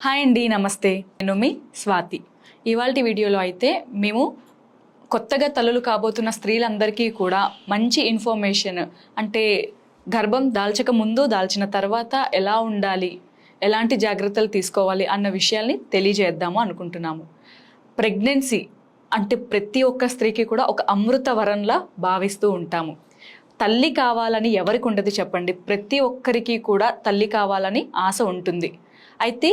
Hi అండి నమస్తే. నేను మీ స్వాతి. ఇవాళ వీడియోలో అయితే మేము కొత్తగా తల్లులు కాబోతున్న స్త్రీలందరికీ కూడా మంచి ఇన్ఫర్మేషన్ అంటే గర్భం దాల్చక ముందు దాల్చిన తర్వాత ఎలా ఉండాలి ఎలాంటి జాగ్రత్తలు తీసుకోవాలి అన్న విషయాల్ని తెలియజేద్దాము అనుకుంటున్నాము. ప్రెగ్నెన్సీ అంటే ప్రతి ఒక్క స్త్రీకి కూడా ఒక అమృత వరంలా భావిస్తూ ఉంటాము. తల్లి కావాలని ఎవరికి ఉండదు చెప్పండి ప్రతి ఒక్కరికి కూడా తల్లి కావాలని ఆశ ఉంటుంది. అయితే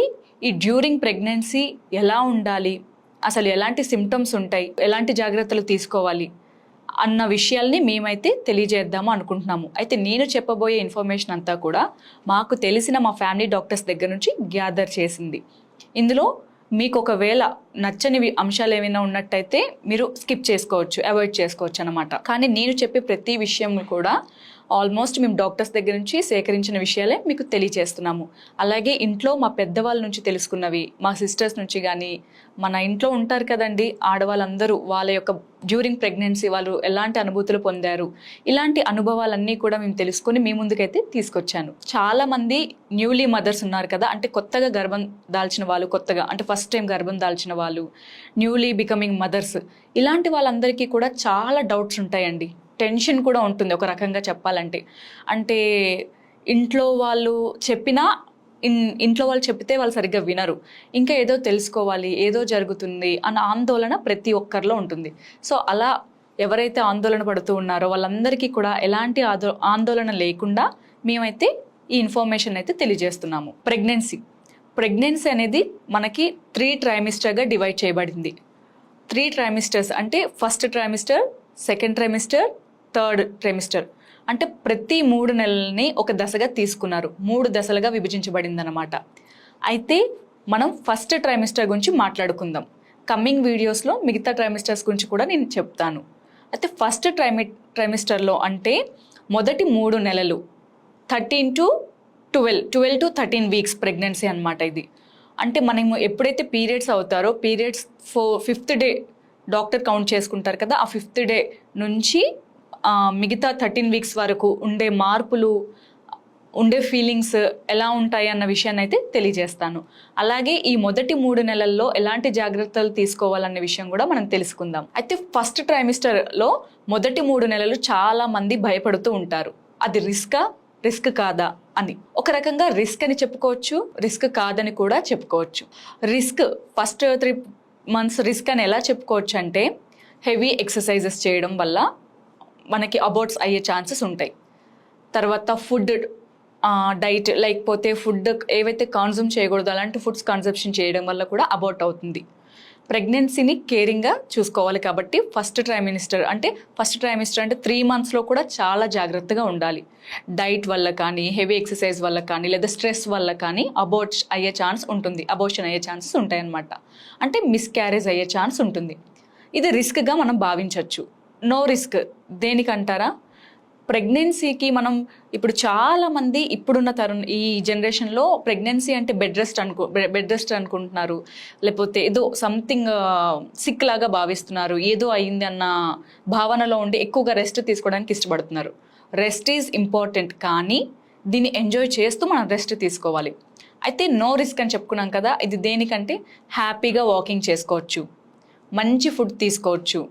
ఈ డ్యూరింగ్ ప్రెగ్నెన్సీ ఎలా ఉండాలి? అసలు ఎలాంటి సిమ్టమ్స్ ఉంటాయి? ఎలాంటి జాగ్రత్తలు తీసుకోవాలి? అన్న విషయాల్ని మేమైతే తెలియజేద్దాము అనుకుంటున్నాము. అయితే నేను చెప్పబోయే ఇన్ఫర్మేషన్ అంతా కూడా మాకు తెలిసిన మా ఫ్యామిలీ డాక్టర్స్ దగ్గర నుంచి గ్యాదర్ చేసింది. ఇందులో మీకు ఒకవేళ నచ్చని అంశాలు ఏమైనా ఉన్నట్టయితే మీరు స్కిప్ చేసుకోవచ్చు అవాయిడ్ చేసుకోవచ్చు అనమాట కానీ నేను చెప్పే ప్రతి విషయం కూడా ఆల్మోస్ట్ మేము డాక్టర్స్ దగ్గర నుంచి సేకరించిన విషయాలే మీకు తెలియజేస్తున్నాము అలాగే ఇంట్లో మా పెద్దవాళ్ళ నుంచి తెలుసుకున్నవి మా సిస్టర్స్ నుంచి కానీ మన ఇంట్లో ఉంటారు కదండి ఆడవాళ్ళందరూ వాళ్ళ యొక్క డ్యూరింగ్ ప్రెగ్నెన్సీ వాళ్ళు ఎలాంటి అనుభూతులు పొందారు ఇలాంటి అనుభవాలన్నీ కూడా మేము తెలుసుకొని మీ ముందుకైతే తీసుకొచ్చాను. చాలా మంది న్యూలీ మదర్స్ ఉన్నారు కదా అంటే కొత్తగా గర్భం దాల్చిన వాళ్ళు కొత్తగా అంటే ఫస్ట్ టైం గర్భం దాల్చిన వాళ్ళు న్యూలీ బికమింగ్ మదర్స్ ఇలాంటి వాళ్ళందరికీ కూడా చాలా డౌట్స్ ఉంటాయండి. టెన్షన్ కూడా ఉంటుంది ఒక రకంగా చెప్పాలంటే. అంటే ఇంట్లో వాళ్ళు చెప్పినా ఇన్ ఇంట్లో వాళ్ళు చెప్తే వాళ్ళు సరిగ్గా వినరు. ఇంకా ఏదో తెలుసుకోవాలి ఏదో జరుగుతుంది అన్న ఆందోళన ప్రతి ఒక్కరిలో ఉంటుంది. సో అలా ఎవరైతే ఆందోళన పడుతూ ఉన్నారో వాళ్ళందరికీ కూడా ఎలాంటి ఆదో ఆందోళన లేకుండా మేమైతే ఈ ఇన్ఫర్మేషన్ అయితే తెలియజేస్తున్నాము. ప్రెగ్నెన్సీ. ప్రెగ్నెన్సీ అనేది మనకి త్రీ ట్రైమిస్టర్గా డివైడ్ చేయబడింది. త్రీ ట్రైమిస్టర్స్ అంటే first trimester second trimester third trimester. అంటే ప్రతి మూడు నెలల్ని ఒక దశగా తీసుకున్నారు. మూడు దశలుగా విభజించబడిందనమాట అయితే మనం ఫస్ట్ ట్రైమిస్టర్ గురించి మాట్లాడుకుందాం. కమ్మింగ్ వీడియోస్లో మిగతా ట్రైమిస్టర్స్ గురించి కూడా నేను చెప్తాను. అయితే ఫస్ట్ ట్రైమి ట్రైమిస్టర్లో అంటే మొదటి మూడు నెలలు. Thirteen to twelve twelve to thirteen weeks pregnancy అనమాట ఇది. అంటే మనము ఎప్పుడైతే పీరియడ్స్ అవుతారో పీరియడ్స్ ఫో ఫిఫ్త్ డే డాక్టర్ కౌంట్ చేసుకుంటారు కదా ఆ ఫిఫ్త్ డే నుంచి మిగతా థర్టీన్ వీక్స్ వరకు ఉండే మార్పులు ఉండే ఫీలింగ్స్ ఎలా ఉంటాయి అన్న విషయాన్ని అయితే తెలియజేస్తాను. అలాగే ఈ మొదటి మూడు నెలల్లో ఎలాంటి జాగ్రత్తలు తీసుకోవాలన్న విషయం కూడా మనం తెలుసుకుందాం. అయితే ఫస్ట్ ట్రైమిస్టర్లో మొదటి మూడు నెలలు చాలా మంది భయపడుతూ ఉంటారు. అది రిస్కా రిస్క్ కాదా అని. ఒక రకంగా రిస్క్ అని చెప్పుకోవచ్చు రిస్క్ కాదని కూడా చెప్పుకోవచ్చు. Risk first three months risk అని ఎలా చెప్పుకోవచ్చు అంటే హెవీ ఎక్సర్సైజెస్ చేయడం వల్ల మనకి అబౌట్స్ అయ్యే ఛాన్సెస్ ఉంటాయి. తర్వాత ఫుడ్ డైట్ లేకపోతే ఫుడ్ ఏవైతే కన్జ్యూమ్ చేయకూడదు అలాంటి ఫుడ్స్ కన్సంప్షన్ చేయడం వల్ల కూడా అబౌట్ అవుతుంది. ప్రెగ్నెన్సీని కేరింగ్గా చూసుకోవాలి కాబట్టి ఫస్ట్ ట్రైమినిస్టర్ అంటే ఫస్ట్ ట్రైమిస్టర్ అంటే త్రీ మంత్స్లో కూడా చాలా జాగ్రత్తగా ఉండాలి. డైట్ వల్ల కానీ హెవీ ఎక్సర్సైజ్ వల్ల కానీ లేదా స్ట్రెస్ వల్ల కానీ అబౌట్ అయ్యే ఛాన్స్ ఉంటుంది. అబోర్షన్ అయ్యే ఛాన్సెస్ ఉంటాయన్నమాట. అంటే మిస్క్యారేజ్ అయ్యే ఛాన్స్ ఉంటుంది. ఇది రిస్క్గా మనం భావించవచ్చు నో రిస్క్. దేనికంటారా? ప్రెగ్నెన్సీకి మనం ఇప్పుడు చాలామంది ఇప్పుడున్న తరుణ్ ఈ జనరేషన్లో ప్రెగ్నెన్సీ అంటే బెడ్ రెస్ట్ అనుకో బెడ్ రెస్ట్ అనుకుంటున్నారు. లేకపోతే ఏదో సంథింగ్ సిక్ లాగా భావిస్తున్నారు. ఏదో అయింది అన్న భావనలో ఉండి ఎక్కువగా రెస్ట్ తీసుకోవడానికి ఇష్టపడుతున్నారు. రెస్ట్ ఈజ్ ఇంపార్టెంట్ కానీ దీన్ని ఎంజాయ్ చేస్తూ మనం రెస్ట్ తీసుకోవాలి. అయితే నో రిస్క్ అని చెప్పుకున్నాం కదా ఇది దేనికంటే హ్యాపీగా వాకింగ్ చేసుకోవచ్చు. మంచి ఫుడ్ తీసుకోవచ్చు.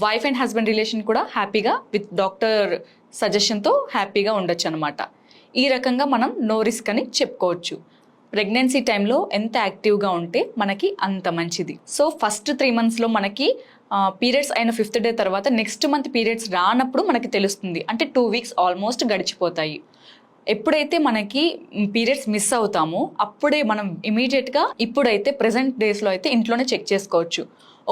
వైఫ్ అండ్ హస్బెండ్ రిలేషన్ కూడా హ్యాపీగా విత్ డాక్టర్ సజెషన్తో హ్యాపీగా ఉండొచ్చు అనమాట ఈ రకంగా మనం నో రిస్క్ అని చెప్పుకోవచ్చు. ప్రెగ్నెన్సీ టైంలో ఎంత యాక్టివ్గా ఉంటే మనకి అంత మంచిది. సో ఫస్ట్ త్రీ మంత్స్లో మనకి పీరియడ్స్ అయిన ఫిఫ్త్ డే తర్వాత నెక్స్ట్ మంత్ పీరియడ్స్ రానప్పుడు మనకి తెలుస్తుంది. అంటే టూ వీక్స్ ఆల్మోస్ట్ గడిచిపోతాయి. ఎప్పుడైతే మనకి పీరియడ్స్ మిస్ అవుతామో అప్పుడే మనం ఇమీడియట్గా ఇప్పుడైతే ప్రజెంట్ డేస్లో అయితే ఇంట్లోనే చెక్ చేసుకోవచ్చు.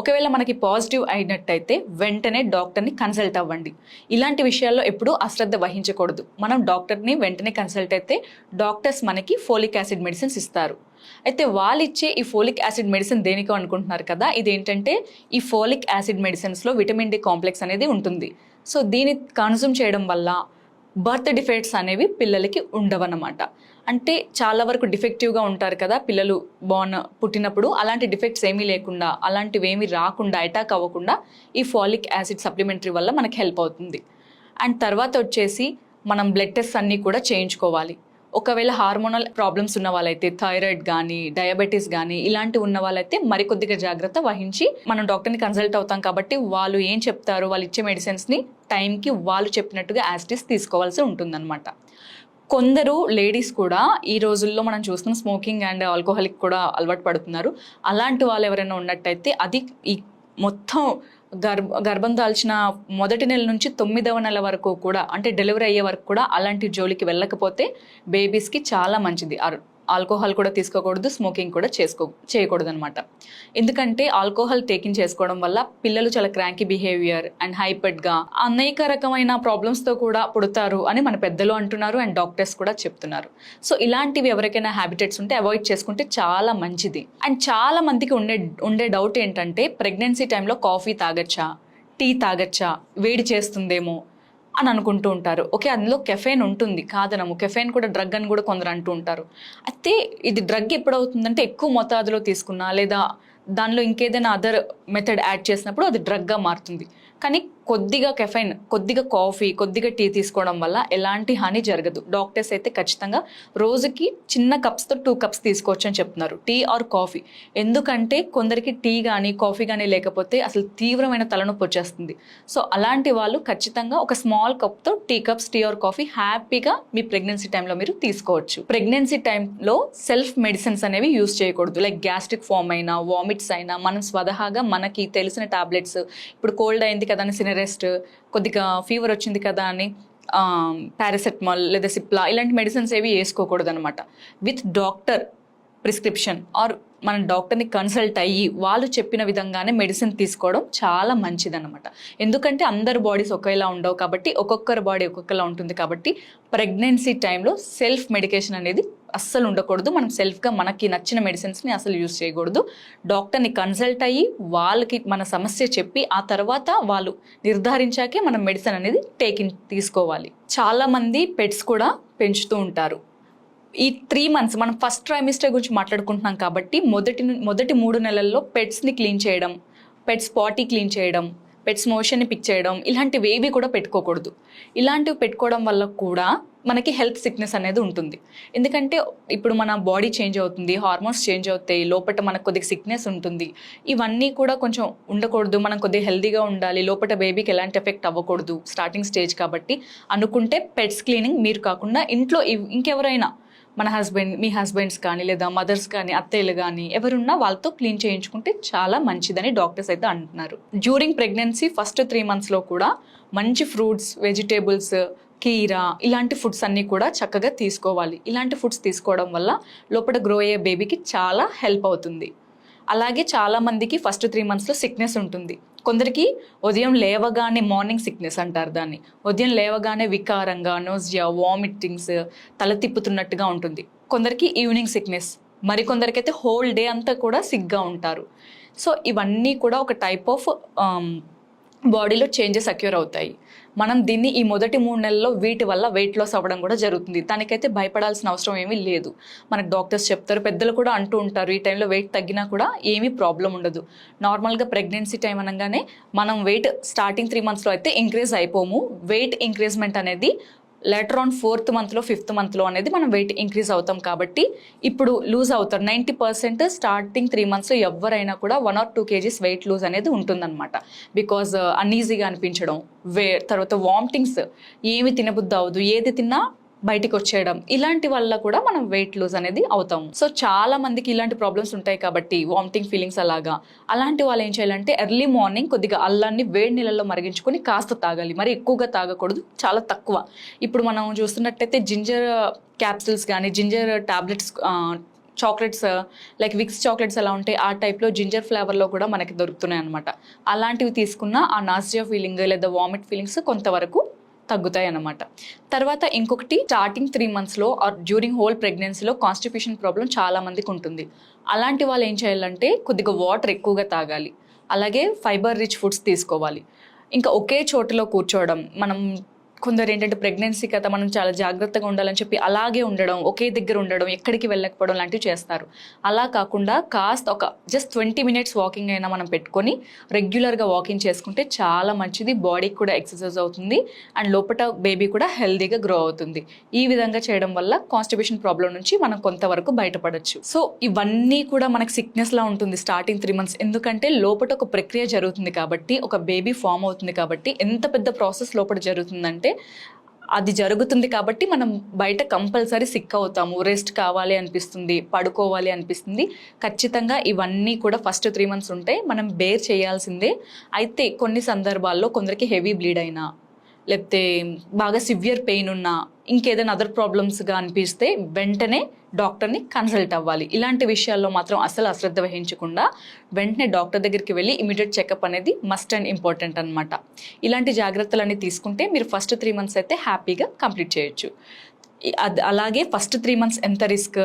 ఒకవేళ మనకి పాజిటివ్ అయినట్టయితే వెంటనే డాక్టర్ని కన్సల్ట్ అవ్వండి. ఇలాంటి విషయాల్లో ఎప్పుడూ అశ్రద్ధ వహించకూడదు. మనం డాక్టర్ని వెంటనే కన్సల్ట్ అయితే డాక్టర్స్ మనకి ఫోలిక్ యాసిడ్ మెడిసిన్స్ ఇస్తారు. అయితే వాళ్ళు ఇచ్చే ఈ ఫోలిక్ యాసిడ్ మెడిసిన్ దేనికో అనుకుంటున్నారు కదా ఇదేంటంటే ఈ ఫోలిక్ యాసిడ్ మెడిసిన్స్లో విటమిన్ డి కాంప్లెక్స్ అనేది ఉంటుంది. సో దీన్ని కన్జ్యూమ్ చేయడం వల్ల బర్త్ డిఫెక్ట్స్ అనేవి పిల్లలకి ఉండవన్నమాట. అంటే చాలా వరకు డిఫెక్టివ్గా ఉంటారు కదా పిల్లలు బోర్న్ పుట్టినప్పుడు అలాంటి డిఫెక్ట్స్ ఏమీ లేకుండా అలాంటివి ఏమీ రాకుండా అటాక్ అవ్వకుండా ఈ ఫాలిక్ యాసిడ్ సప్లిమెంటరీ వల్ల మనకి హెల్ప్ అవుతుంది. అండ్ తర్వాత వచ్చేసి మనం బ్లడ్ టెస్ట్ అన్నీ కూడా చేయించుకోవాలి. ఒకవేళ హార్మోనల్ ప్రాబ్లమ్స్ ఉన్న వాళ్ళైతే థైరాయిడ్ కానీ డయాబెటీస్ కానీ ఇలాంటి ఉన్న వాళ్ళైతే మరికొద్దిగా జాగ్రత్త వహించి మనం డాక్టర్ని కన్సల్ట్ అవుతాం కాబట్టి వాళ్ళు ఏం చెప్తారు వాళ్ళు ఇచ్చే మెడిసిన్స్ని టైంకి వాళ్ళు చెప్పినట్టుగా యాస్టిస్ తీసుకోవాల్సి ఉంటుందన్నమాట. కొందరు లేడీస్ కూడా ఈ రోజుల్లో మనం చూస్తున్నాం స్మోకింగ్ అండ్ ఆల్కహాలిక్ కూడా అలవాటు పడుతున్నారు. అలాంటి వాళ్ళు ఎవరైనా ఉన్నట్టయితే అది ఈ మొత్తం గర్భ గర్భం దాల్చిన మొదటి నెల నుంచి తొమ్మిదవ నెల వరకు కూడా అంటే డెలివరీ అయ్యే వరకు కూడా అలాంటి జోలికి వెళ్ళకపోతే బేబీస్కి చాలా మంచిది. ఆల్కహాల్ కూడా తీసుకోకూడదు స్మోకింగ్ కూడా చేసుకో చేయకూడదు అనమాట ఎందుకంటే ఆల్కహాల్ టేకింగ్ చేసుకోవడం వల్ల పిల్లలు చాలా క్రాంకీ బిహేవియర్ అండ్ హైపెడ్గా అనేక రకమైన ప్రాబ్లమ్స్తో కూడా పుడతారు అని మన పెద్దలు అంటున్నారు అండ్ డాక్టర్స్ కూడా చెప్తున్నారు. సో ఇలాంటివి ఎవరికైనా హ్యాబిటెట్స్ ఉంటే అవాయిడ్ చేసుకుంటే చాలా మంచిది. అండ్ చాలా మందికి ఉండే ఉండే డౌట్ ఏంటంటే ప్రెగ్నెన్సీ టైంలో కాఫీ తాగొచ్చా? టీ తాగొచ్చా? వేడి చేస్తుందేమో? అని అనుకుంటూ ఉంటారు. ఓకే అందులో కెఫెన్ ఉంటుంది కాదనము. కెఫెన్ కూడా డ్రగ్ అని కూడా కొందరు అంటూ ఉంటారు. అయితే ఇది డ్రగ్ ఎప్పుడవుతుందంటే ఎక్కువ మోతాదులో తీసుకున్నా లేదా దానిలో ఇంకేదైనా అదర్ మెథడ్ యాడ్ చేసినప్పుడు అది డ్రగ్గా మారుతుంది. కానీ కొద్దిగా కెఫైన్ కొద్దిగా కాఫీ కొద్దిగా టీ తీసుకోవడం వల్ల ఎలాంటి హాని జరగదు. డాక్టర్స్ అయితే ఖచ్చితంగా రోజుకి చిన్న కప్స్తో టూ కప్స్ తీసుకోవచ్చు అని చెప్తున్నారు. టీ ఆర్ కాఫీ ఎందుకంటే కొందరికి టీ కానీ కాఫీ కానీ లేకపోతే అసలు తీవ్రమైన తలనొప్పి వచ్చేస్తుంది. సో అలాంటి వాళ్ళు ఖచ్చితంగా ఒక స్మాల్ కప్తో tea cups tea or coffee హ్యాపీగా మీ ప్రెగ్నెన్సీ టైంలో మీరు తీసుకోవచ్చు. ప్రెగ్నెన్సీ టైంలో సెల్ఫ్ మెడిసిన్స్ అనేవి యూస్ చేయకూడదు. లైక్ గ్యాస్ట్రిక్ ఫామ్ అయినా వామిట్స్ అయినా మనం స్వతహాగా మనకి తెలిసిన టాబ్లెట్స్ ఇప్పుడు కోల్డ్ అయింది కదా అని సినరెస్ట్ కొద్దిగా ఫీవర్ వచ్చింది కదా అని పారాసెటమాల్ లేదా సిప్లా ఇలాంటి మెడిసిన్స్ ఏవి వేసుకోకూడదు అనమాట విత్ డాక్టర్ ప్రిస్క్రిప్షన్ ఆర్ మన డాక్టర్ని కన్సల్ట్ అయ్యి వాళ్ళు చెప్పిన విధంగానే మెడిసిన్ తీసుకోవడం చాలా మంచిదన్నమాట. ఎందుకంటే అందరి బాడీస్ ఒకేలా ఉండవు కాబట్టి ఒక్కొక్కరి బాడీ ఒక్కొక్కలా ఉంటుంది కాబట్టి ప్రెగ్నెన్సీ టైంలో సెల్ఫ్ మెడికేషన్ అనేది అస్సలు ఉండకూడదు. మనం సెల్ఫ్గా మనకి నచ్చిన మెడిసిన్స్ని అసలు యూజ్ చేయకూడదు. డాక్టర్ని కన్సల్ట్ అయ్యి వాళ్ళకి మన సమస్య చెప్పి ఆ తర్వాత వాళ్ళు నిర్ధారించాకే మనం మెడిసిన్ అనేది టేకిన్ తీసుకోవాలి. చాలామంది పెట్స్ కూడా పెంచుతూ ఉంటారు. ఈ త్రీ మంత్స్ మనం ఫస్ట్ ట్రైమిస్టర్ గురించి మాట్లాడుకుంటున్నాం కాబట్టి మొదటి మొదటి మూడు నెలల్లో పెట్స్ని క్లీన్ చేయడం పెట్స్ పాటీ క్లీన్ చేయడం పెట్స్ మోషన్ని పిక్ చేయడం ఇలాంటివి ఏవి కూడా పెట్టుకోకూడదు. ఇలాంటివి పెట్టుకోవడం వల్ల కూడా మనకి హెల్త్ సిక్నెస్ అనేది ఉంటుంది. ఎందుకంటే ఇప్పుడు మన బాడీ చేంజ్ అవుతుంది హార్మోన్స్ చేంజ్ అవుతాయి లోపల మనకు కొద్దిగా సిక్నెస్ ఉంటుంది. ఇవన్నీ కూడా కొంచెం ఉండకూడదు మనం కొద్దిగా హెల్తీగా ఉండాలి లోపల బేబీకి ఎలాంటి ఎఫెక్ట్ అవ్వకూడదు స్టార్టింగ్ స్టేజ్ కాబట్టి అనుకుంటే పెట్స్ క్లీనింగ్ మీరు కాకుండా ఇంట్లో ఇంకెవరైనా మన హస్బెండ్ మీ హస్బెండ్స్ కానీ లేదా మదర్స్ కానీ అత్తయ్యలు కానీ ఎవరున్నా వాళ్ళతో క్లీన్ చేయించుకుంటే చాలా మంచిదని డాక్టర్స్ అయితే అంటున్నారు. డ్యూరింగ్ ప్రెగ్నెన్సీ ఫస్ట్ త్రీ మంత్స్లో కూడా మంచి ఫ్రూట్స్ వెజిటేబుల్స్ కీరా ఇలాంటి ఫుడ్స్ అన్నీ కూడా చక్కగా తీసుకోవాలి. ఇలాంటి ఫుడ్స్ తీసుకోవడం వల్ల లోపల గ్రో అయ్యే బేబీకి చాలా హెల్ప్ అవుతుంది. అలాగే చాలామందికి ఫస్ట్ త్రీ మంత్స్లో సిక్నెస్ ఉంటుంది. కొందరికి ఉదయం లేవగానే మార్నింగ్ సిక్నెస్ అంటారు దాన్ని. ఉదయం లేవగానే వికారంగా నోజియా వామిటింగ్స్ తల తిప్పుతున్నట్టుగా ఉంటుంది. కొందరికి ఈవినింగ్ సిక్నెస్ మరికొందరికైతే హోల్ డే అంతా కూడా సిగ్గా ఉంటారు. సో ఇవన్నీ కూడా ఒక టైప్ ఆఫ్ బాడీలో చేంజెస్ అక్యూర్ అవుతాయి. మనం దీన్ని ఈ మొదటి మూడు నెలల్లో వీటి వల్ల వెయిట్ లాస్ అవ్వడం కూడా జరుగుతుంది. దానికైతే భయపడాల్సిన అవసరం ఏమీ లేదు. మనకు డాక్టర్స్ చెప్తారు పెద్దలు కూడా అంటూ ఉంటారు ఈ టైంలో వెయిట్ తగ్గినా కూడా ఏమీ ప్రాబ్లం ఉండదు. నార్మల్గా ప్రెగ్నెన్సీ టైం అనగానే మనం వెయిట్ స్టార్టింగ్ త్రీ మంత్స్లో అయితే ఇంక్రీజ్ అయిపోము. వెయిట్ ఇంక్రీజ్మెంట్ అనేది లెటర్ ఆన్ ఫోర్త్ మంత్లో ఫిఫ్త్ మంత్లో అనేది మనం వెయిట్ ఇంక్రీజ్ అవుతాం కాబట్టి ఇప్పుడు లూజ్ అవుతారు. నైంటీ పర్సెంట్ స్టార్టింగ్ త్రీ మంత్స్లో ఎవరైనా కూడా one or two kgs weight lose అనేది ఉంటుందన్నమాట. బికాజ్ అన్ఈజీగా uh, అనిపించడం వే తర్వాత వామిటింగ్స్ ఏమి తినబుద్ధి అవ్వదు. ఏది తిన్నా బయటికి వచ్చేయడం ఇలాంటి వల్ల కూడా మనం వెయిట్ లూజ్ అనేది అవుతాం. సో చాలా మందికి ఇలాంటి ప్రాబ్లమ్స్ ఉంటాయి కాబట్టి వామిటింగ్ ఫీలింగ్స్ అలాగా. అలాంటి వాళ్ళు ఏం చేయాలంటే ఎర్లీ మార్నింగ్ కొద్దిగా అల్లాన్ని వేడి నీళ్ళలో మరిగించుకొని కాస్త తాగాలి. మరి ఎక్కువగా తాగకూడదు చాలా తక్కువ. ఇప్పుడు మనం చూస్తున్నట్టయితే జింజర్ క్యాప్సిల్స్ కానీ ginger tablets chocolates like Vicks chocolates ఎలా ఉంటాయి ఆ టైప్లో జింజర్ ఫ్లేవర్లో కూడా మనకి దొరుకుతున్నాయి అనమాట అలాంటివి తీసుకున్న ఆ నాసియా ఫీలింగ్ లేదా వామిట్ ఫీలింగ్స్ కొంతవరకు తగ్గుతాయి అన్నమాట తర్వాత ఇంకొకటి స్టార్టింగ్ త్రీ మంత్స్లో ఆర్ డ్యూరింగ్ హోల్ ప్రెగ్నెన్సీలో కాన్స్టిపేషన్ ప్రాబ్లం చాలా మందికి ఉంటుంది. అలాంటి వాళ్ళు ఏం చేయాలంటే కొద్దిగా వాటర్ ఎక్కువగా తాగాలి. అలాగే ఫైబర్ రిచ్ ఫుడ్స్ తీసుకోవాలి. ఇంకా ఒకే చోటులో కూర్చోవడం మనం కొందరు ఏంటంటే ప్రెగ్నెన్సీ కదా మనం చాలా జాగ్రత్తగా ఉండాలని చెప్పి అలాగే ఉండడం ఒకే దగ్గర ఉండడం ఎక్కడికి వెళ్ళకపోవడం లాంటివి చేస్తారు. అలా కాకుండా కాస్త ఒక జస్ట్ ట్వంటీ మినిట్స్ వాకింగ్ అయినా మనం పెట్టుకొని రెగ్యులర్గా వాకింగ్ చేసుకుంటే చాలా మంచిది బాడీకి కూడా ఎక్సర్సైజ్ అవుతుంది అండ్ లోపల బేబీ కూడా హెల్దీగా గ్రో అవుతుంది. ఈ విధంగా చేయడం వల్ల కాన్స్టిబ్యూషన్ ప్రాబ్లం నుంచి మనం కొంతవరకు బయటపడచ్చు. సో ఇవన్నీ కూడా మనకు సిక్నెస్లా ఉంటుంది స్టార్టింగ్ త్రీ మంత్స్ ఎందుకంటే లోపల ఒక ప్రక్రియ జరుగుతుంది కాబట్టి ఒక బేబీ ఫామ్ అవుతుంది కాబట్టి ఎంత పెద్ద ప్రాసెస్ లోపల జరుగుతుందంటే అది జరుగుతుంది కాబట్టి మనం బయట కంపల్సరీ సిక్ అవుతాము. రెస్ట్ కావాలి అనిపిస్తుంది పడుకోవాలి అనిపిస్తుంది. ఖచ్చితంగా ఇవన్నీ కూడా ఫస్ట్ త్రీ మంత్స్ ఉంటే మనం బేర్ చేయాల్సిందే. అయితే కొన్ని సందర్భాల్లో కొందరికి హెవీ బ్లీడ్ అయినా లేకపోతే బాగా సివియర్ పెయిన్ ఉన్నా ఇంకేదైనా అదర్ ప్రాబ్లమ్స్గా అనిపిస్తే వెంటనే డాక్టర్ని కన్సల్ట్ అవ్వాలి. ఇలాంటి విషయాల్లో మాత్రం అసలు అశ్రద్ధ వహించకుండా వెంటనే డాక్టర్ దగ్గరికి వెళ్ళి ఇమీడియట్ చెకప్ అనేది మస్ట్ అండ్ ఇంపార్టెంట్ అనమాట ఇలాంటి జాగ్రత్తలన్నీ తీసుకుంటే మీరు ఫస్ట్ త్రీ మంత్స్ అయితే హ్యాపీగా కంప్లీట్ చేయొచ్చు. అది అలాగే ఫస్ట్ త్రీ మంత్స్ ఎంత రిస్క్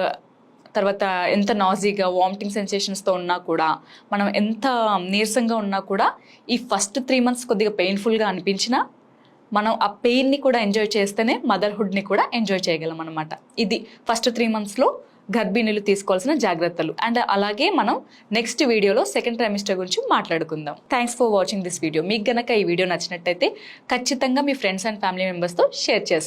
తర్వాత ఎంత నాజీగా వామిటింగ్ సెన్సేషన్స్తో ఉన్నా కూడా మనం ఎంత నీరసంగా ఉన్నా కూడా ఈ ఫస్ట్ త్రీ మంత్స్ కొద్దిగా పెయిన్ఫుల్గా అనిపించినా మనం ఆ పెయిన్ని కూడా ఎంజాయ్ చేస్తేనే మదర్హుడ్ని కూడా ఎంజాయ్ చేయగలం అనమాట ఇది ఫస్ట్ త్రీ మంత్స్లో గర్భిణీలు తీసుకోవాల్సిన జాగ్రత్తలు. అండ్ అలాగే మనం నెక్స్ట్ వీడియోలో సెకండ్ ట్రైమిస్టర్ గురించి మాట్లాడుకుందాం. Thanks for watching this video మీకు గనక ఈ వీడియో నచ్చినట్టయితే ఖచ్చితంగా మీ ఫ్రెండ్స్ అండ్ ఫ్యామిలీ మెంబర్స్తో షేర్ చేసుకోండి.